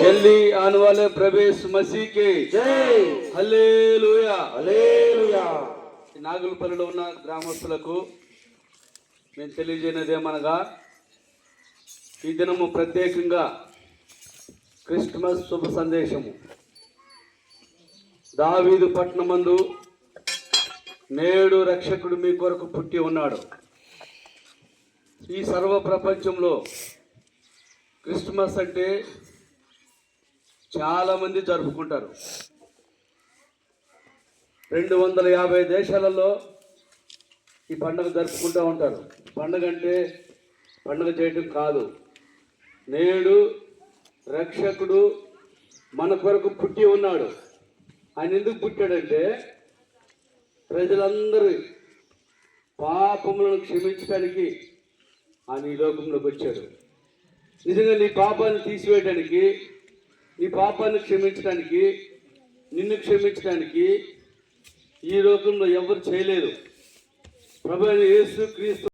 जल्दी आने वाले प्रवेश मसीह के జై హల్లెలూయా హల్లెలూయా ఈ నాగులపల్లిలో ఉన్న గ్రామస్తులకు నేను తెలియజేయనది ఏమనగా ఈ దినము ప్రత్యేకంగా క్రిస్మస్ శుభ సందేశము దావీదు పట్నమందు నేడు రక్షకుడు మీ కొరకు పుట్టి ఉన్నాడు ఈ సర్వ ప్రపంచంలో క్రిస్మస్ అంటే చాలామంది జరుపుకుంటారు. రెండు వందల యాభై దేశాలలో ఈ పండుగ జరుపుకుంటూ ఉంటారు. పండుగ అంటే పండుగ చేయటం కాదు. నేడు రక్షకుడు మన కొరకు పుట్టి ఉన్నాడు. ఆయన ఎందుకు పుట్టాడంటే ప్రజలందరూ పాపములను క్షమించడానికి ఆయన ఈ లోకంలోకి వచ్చాడు. నిజంగా నీ పాపాన్ని తీసివేయడానికి ఈ పాపాన్ని క్షమించడానికి నిన్ను క్షమించడానికి ఈ లోకంలో ఎవరు చేయలేదు ప్రభు యేసు క్రీస్తు